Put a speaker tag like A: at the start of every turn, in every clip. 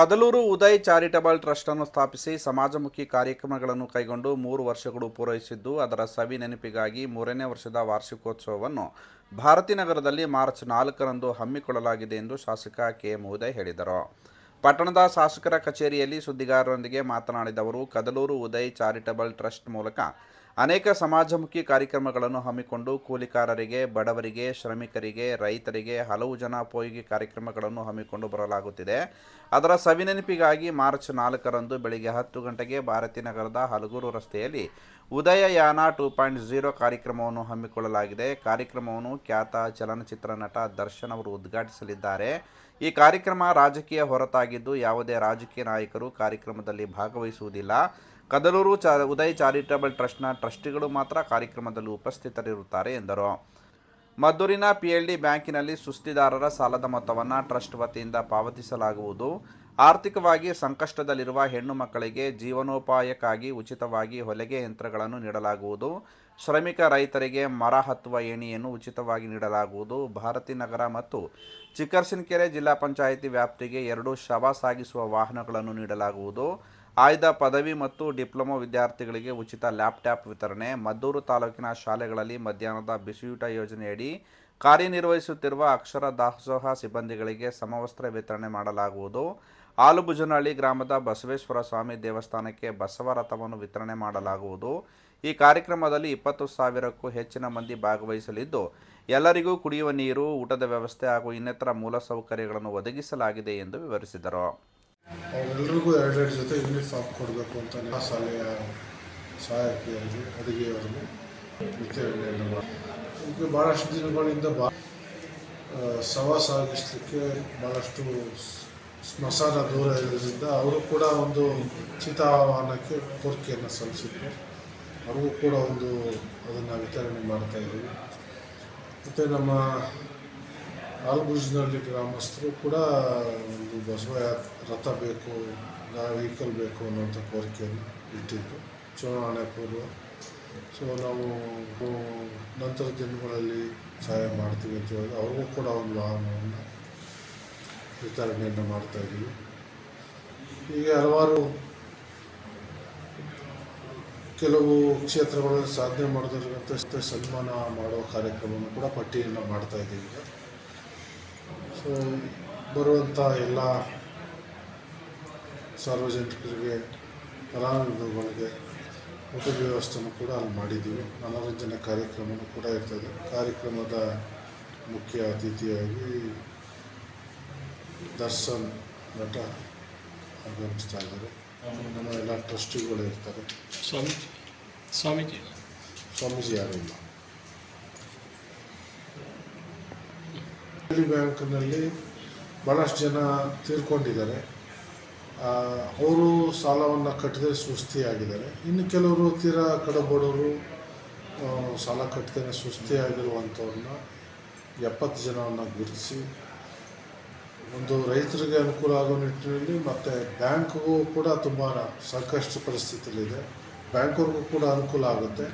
A: Kadaluru Uday charitable trust ಅನ್ನು ಸ್ಥಾಪಿಸಿ ಸಮಾಜಮುಖಿ ಕಾರ್ಯಕ್ರಮಗಳನ್ನು ಕೈಗೊಂಡು ಮೂರು ವರ್ಷಗಳು ಪೂರೈಸಿದ್ದು, ಅದರ ಸವಿ ನೆನಪಿಗಾಗಿ ಮೂರನೇ ವರ್ಷದ ವಾರ್ಷಿಕೋತ್ಸವವನ್ನು ಭಾರತೀನಗರದಲ್ಲಿ ಮಾರ್ಚ್ ನಾಲ್ಕರಂದು ಹಮ್ಮಿಕೊಳ್ಳಲಾಗಿದೆ ಎಂದು ಶಾಸಕ ಕೆ. ಎಂ ಉದಯ್ ಹೇಳಿದರು. ಪಟ್ಟಣದ ಶಾಸಕರ ಕಚೇರಿಯಲ್ಲಿ ಸುದ್ದಿಗಾರರೊಂದಿಗೆ ಮಾತನಾಡಿದ ಅವರು, ಕದಲೂರು ಉದಯ್ ಚಾರಿಟಬಲ್ ಟ್ರಸ್ಟ್ ಮೂಲಕ ಅನೇಕ ಸಮಾಜಮುಖಿ ಕಾರ್ಯಕ್ರಮಗಳನ್ನು ಹಮ್ಮಿಕೊಂಡು ಕೂಲಿಕಾರರಿಗೆ, ಬಡವರಿಗೆ, ಶ್ರಮಿಕರಿಗೆ, ರೈತರಿಗೆ ಹಲವು ಜನ ಪೋಯಿಗೆ ಕಾರ್ಯಕ್ರಮಗಳನ್ನು ಹಮ್ಮಿಕೊಂಡು ಬರಲಾಗುತ್ತಿದೆ. ಅದರ ಸವಿನೆನಪಿಗಾಗಿ ಮಾರ್ಚ್ ನಾಲ್ಕರಂದು ಬೆಳಿಗ್ಗೆ ಹತ್ತು ಗಂಟೆಗೆ ಭಾರತೀನಗರದ ಹಲಗೂರು ರಸ್ತೆಯಲ್ಲಿ ಉದಯಯಾನ ಟೂ ಪಾಯಿಂಟ್ ಝೀರೋ ಕಾರ್ಯಕ್ರಮವನ್ನು ಹಮ್ಮಿಕೊಳ್ಳಲಾಗಿದೆ. ಕಾರ್ಯಕ್ರಮವನ್ನು ಖ್ಯಾತ ಚಲನಚಿತ್ರ ನಟ ದರ್ಶನ್ ಅವರು ಉದ್ಘಾಟಿಸಲಿದ್ದಾರೆ. ಈ ಕಾರ್ಯಕ್ರಮ ರಾಜಕೀಯ ಹೊರತಾಗಿದ್ದು ಯಾವುದೇ ರಾಜಕೀಯ ನಾಯಕರು ಕಾರ್ಯಕ್ರಮದಲ್ಲಿ ಭಾಗವಹಿಸುವುದಿಲ್ಲ. ಕದಲೂರು ಚಾ, ಉದಯ್ ಚಾರಿಟಬಲ್ ಟ್ರಸ್ಟ್ನ ಟ್ರಸ್ಟಿಗಳು ಮಾತ್ರ ಕಾರ್ಯಕ್ರಮದಲ್ಲಿ ಉಪಸ್ಥಿತರಿರುತ್ತಾರೆ ಎಂದರು. ಮದ್ದೂರಿನ ಪಿಎಲ್ಡಿ ಬ್ಯಾಂಕಿನಲ್ಲಿ ಸುಸ್ತಿದಾರರ ಸಾಲದ ಮೊತ್ತವನ್ನು ಟ್ರಸ್ಟ್ ವತಿಯಿಂದ ಪಾವತಿಸಲಾಗುವುದು. ಆರ್ಥಿಕವಾಗಿ ಸಂಕಷ್ಟದಲ್ಲಿರುವ ಹೆಣ್ಣು ಮಕ್ಕಳಿಗೆ ಜೀವನೋಪಾಯಕ್ಕಾಗಿ ಉಚಿತವಾಗಿ ಹೊಲಿಗೆ ಯಂತ್ರಗಳನ್ನು ನೀಡಲಾಗುವುದು. ಶ್ರಮಿಕ ರೈತರಿಗೆ ಮರ ಹತ್ತುವ ಏಣಿಯನ್ನು ಉಚಿತವಾಗಿ ನೀಡಲಾಗುವುದು. ಭಾರತೀನಗರ ಮತ್ತು ಚಿಕ್ಕರ್ಸಿನಕೆರೆ ಜಿಲ್ಲಾ ಪಂಚಾಯಿತಿ ವ್ಯಾಪ್ತಿಗೆ ಎರಡು ಶವ ಸಾಗಿಸುವ ವಾಹನಗಳನ್ನು ನೀಡಲಾಗುವುದು. ಆಯ್ದ ಪದವಿ ಮತ್ತು ಡಿಪ್ಲೊಮೊ ವಿದ್ಯಾರ್ಥಿಗಳಿಗೆ ಉಚಿತ ಲ್ಯಾಪ್ಟಾಪ್ ವಿತರಣೆ. ಮದ್ದೂರು ತಾಲೂಕಿನ ಶಾಲೆಗಳಲ್ಲಿ ಮಧ್ಯಾಹ್ನದ ಬಿಸಿಯೂಟ ಯೋಜನೆಯಡಿ ಕಾರ್ಯನಿರ್ವಹಿಸುತ್ತಿರುವ ಅಕ್ಷರ ದಾಸೋಹ ಸಿಬ್ಬಂದಿಗಳಿಗೆ ಸಮವಸ್ತ್ರ ವಿತರಣೆ ಮಾಡಲಾಗುವುದು. ಆಲುಬುಜನಹಳ್ಳಿ ಗ್ರಾಮದ ಬಸವೇಶ್ವರ ಸ್ವಾಮಿ ದೇವಸ್ಥಾನಕ್ಕೆ ಬಸವ ರಥವನ್ನು ವಿತರಣೆ ಮಾಡಲಾಗುವುದು. ಈ ಕಾರ್ಯಕ್ರಮದಲ್ಲಿ ಇಪ್ಪತ್ತು ಸಾವಿರಕ್ಕೂ ಹೆಚ್ಚಿನ ಮಂದಿ ಭಾಗವಹಿಸಲಿದ್ದು, ಎಲ್ಲರಿಗೂ ಕುಡಿಯುವ ನೀರು, ಊಟದ ವ್ಯವಸ್ಥೆ ಹಾಗೂ ಇನ್ನಿತರ ಮೂಲಸೌಕರ್ಯಗಳನ್ನು ಒದಗಿಸಲಾಗಿದೆ ಎಂದು ವಿವರಿಸಿದರು.
B: ಅವರೆಲ್ಲರಿಗೂ ಎರಡೆರಡು ಜೊತೆ ಯೂನಿಫಾರ್ಮ್ ಕೊಡಬೇಕು ಅಂತ ಆ ಶಾಲೆಯ ಸಹಾಯಕಿಯರಿಗೆ ಅಡುಗೆಯವರಿಗೆ ವಿತರಣೆಯನ್ನು ಮಾಡಿ ಈಗ ಭಾಳಷ್ಟು ದಿನಗಳಿಂದ ಬಾ ಸವ ಸಾಗಿಸಲಿಕ್ಕೆ ಭಾಳಷ್ಟು ಸ್ಮಶಾನ ದೂರ ಇರೋದ್ರಿಂದ ಅವರು ಕೂಡ ಒಂದು ಚಿತಾವಾಹನಕ್ಕೆ ಕೋರಿಕೆಯನ್ನು ಸಲ್ಲಿಸಿದ್ರು. ಅವ್ರಿಗೂ ಕೂಡ ಒಂದು ಅದನ್ನು ವಿತರಣೆ ಮಾಡ್ತಾ ಇದ್ದೀವಿ. ಮತ್ತು ನಮ್ಮ ಆಲ್ಬುಜ್ನಲ್ಲಿ ಗ್ರಾಮಸ್ಥರು ಕೂಡ ಒಂದು ಬಸವ ರಥ ಬೇಕು ವೆಹಿಕಲ್ ಬೇಕು ಅನ್ನೋಂಥ ಕೋರಿಕೆಯನ್ನು ಇಟ್ಟಿದ್ದು ಚುನಾವಣೆ ಪೂರ್ವ. ಸೊ ನಾವು ನಂತರ ದಿನಗಳಲ್ಲಿ ಸಹಾಯ ಮಾಡ್ತೀವಿ ಅಂತ ಹೇಳಿ ಅವ್ರಿಗೂ ಕೂಡ ಒಂದು ವಾಹನವನ್ನು ವಿತರಣೆಯನ್ನು ಮಾಡ್ತಾ ಇದ್ದೀವಿ. ಹೀಗೆ ಹಲವಾರು ಕೆಲವು ಕ್ಷೇತ್ರಗಳಲ್ಲಿ ಸಾಧನೆ ಮಾಡಿದವರಿಗಂತ ಸನ್ಮಾನ ಮಾಡೋ ಕಾರ್ಯಕ್ರಮವನ್ನು ಕೂಡ ಪಟ್ಟಿಯನ್ನು ಮಾಡ್ತಾ ಇದ್ದೀವಿ. ಸೊ ಬರುವಂಥ ಎಲ್ಲ ಸಾರ್ವಜನಿಕರಿಗೆ ಫಲಾನುಭವಿಗಳಿಗೆ ಊಟದ ವ್ಯವಸ್ಥೆನೂ ಕೂಡ ಅಲ್ಲಿ ಮಾಡಿದ್ದೀವಿ. ಮನೋರಂಜನೆ ಕಾರ್ಯಕ್ರಮವೂ ಕೂಡ ಇರ್ತದೆ. ಕಾರ್ಯಕ್ರಮದ ಮುಖ್ಯ ಅತಿಥಿಯಾಗಿ ದರ್ಶನ್ ನಟ ಆಗಮಿಸ್ತಾ ಇದ್ದಾರೆ. ನಮ್ಮ ಎಲ್ಲ ಟ್ರಸ್ಟಿಗಳು ಇರ್ತಾರೆ.
C: ಸ್ವಾಮಿ ಸ್ವಾಮೀಜಿ.
B: ಸ್ವಾಮೀಜಿ ಯಾರೂ ಬ್ಯಾಂಕ್ನಲ್ಲಿ ಭಾಳಷ್ಟು ಜನ ತೀರ್ಕೊಂಡಿದ್ದಾರೆ. ಅವರು ಸಾಲವನ್ನು ಕಟ್ಟದೆ ಸುಸ್ತಿಯಾಗಿದ್ದಾರೆ. ಇನ್ನು ಕೆಲವರು ತೀರಾ ಕಡಬಡವರು ಸಾಲ ಕಟ್ಟದೇ ಸುಸ್ತಿಯಾಗಿರುವಂಥವ್ರನ್ನ ಎಪ್ಪತ್ತು ಜನವನ್ನು ಗುರುತಿಸಿ, ಒಂದು ರೈತರಿಗೆ ಅನುಕೂಲ ಆಗೋ ನಿಟ್ಟಿನಲ್ಲಿ ಮತ್ತು ಬ್ಯಾಂಕ್ಗೂ ಕೂಡ ತುಂಬ ಸಾಕಷ್ಟು ಪರಿಸ್ಥಿತಿಯಲ್ಲಿದೆ ಬ್ಯಾಂಕ್ವರೆಗೂ ಕೂಡ ಅನುಕೂಲ ಆಗುತ್ತೆ.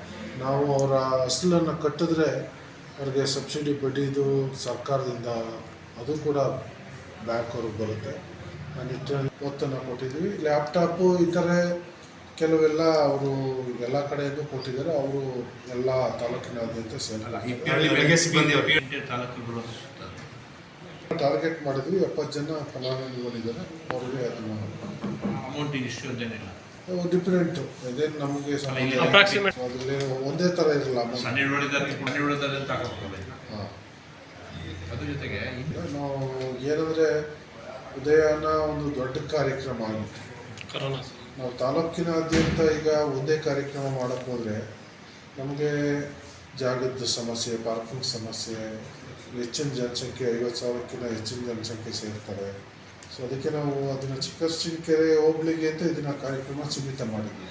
B: ನಾವು ಅವರ ಅಸಲನ್ನು ಕಟ್ಟಿದ್ರೆ ಅವ್ರಿಗೆ ಸಬ್ಸಿಡಿ ಬಡ್ಡಿದು ಸರ್ಕಾರದಿಂದ ಅದು ಕೂಡ ಬ್ಯಾಂಕ್ ಅವ್ರಿಗೆ ಬರುತ್ತೆ. ಆ ನಿಟ್ಟಿನಲ್ಲಿ ಒತ್ತನ್ನು ಕೊಟ್ಟಿದ್ದೀವಿ. ಲ್ಯಾಪ್ಟಾಪು ಇತರೆ ಕೆಲವೆಲ್ಲ ಅವರು ಎಲ್ಲ ಕಡೆಯಿಂದ ಕೊಟ್ಟಿದ್ದಾರೆ. ಅವರು ಎಲ್ಲ ತಾಲೂಕಿನಾದ್ಯಂತ ಟಾರ್ಗೆಟ್ ಮಾಡಿದ್ವಿ. ಎಪ್ಪತ್ತು ಜನ ಫಲಾನುಭವಿಗಳಿದ್ದಾರೆ. ಅವ್ರಿಗೆ ಅದನ್ನು
C: ಅಮೌಂಟ್ ಇಷ್ಟು ಅಂತೇನಿಲ್ಲ
B: ಡಿಫ್ರೆಂಟು ಇದೇನು ನಮಗೆ. ಅದರಲ್ಲಿ ಒಂದೇ ತರ ಇರಲ್ಲ.
C: ಅದ್ರ ಜೊತೆಗೆ
B: ನಾವು ಏನಂದರೆ ಉದಯನ ಒಂದು ದೊಡ್ಡ ಕಾರ್ಯಕ್ರಮ ಆಗಿತ್ತು. ನಾವು ತಾಲೂಕಿನಾದ್ಯಂತ ಈಗ ಒಂದೇ ಕಾರ್ಯಕ್ರಮ ಮಾಡೋಕ್ಕೆ ಹೋದ್ರೆ ನಮಗೆ ಜಾಗದ ಸಮಸ್ಯೆ ಪಾರ್ಕಿಂಗ್ ಸಮಸ್ಯೆ ಹೆಚ್ಚಿನ ಜನಸಂಖ್ಯೆ ಐವತ್ತು ಸಾವಿರಕ್ಕಿಂತ ಹೆಚ್ಚಿನ ಜನಸಂಖ್ಯೆ ಸೇರ್ತಾರೆ. ಸೊ ಅದಕ್ಕೆ ನಾವು ಅದನ್ನು ಚಿಕ್ಕರ್ಚಿನಕೆರೆ ಹೋಬಳಿಗೆ ಅಂತ ಇದನ್ನು ಕಾರ್ಯಕ್ರಮ ಸೀಮಿತ ಮಾಡಿದ್ವಿ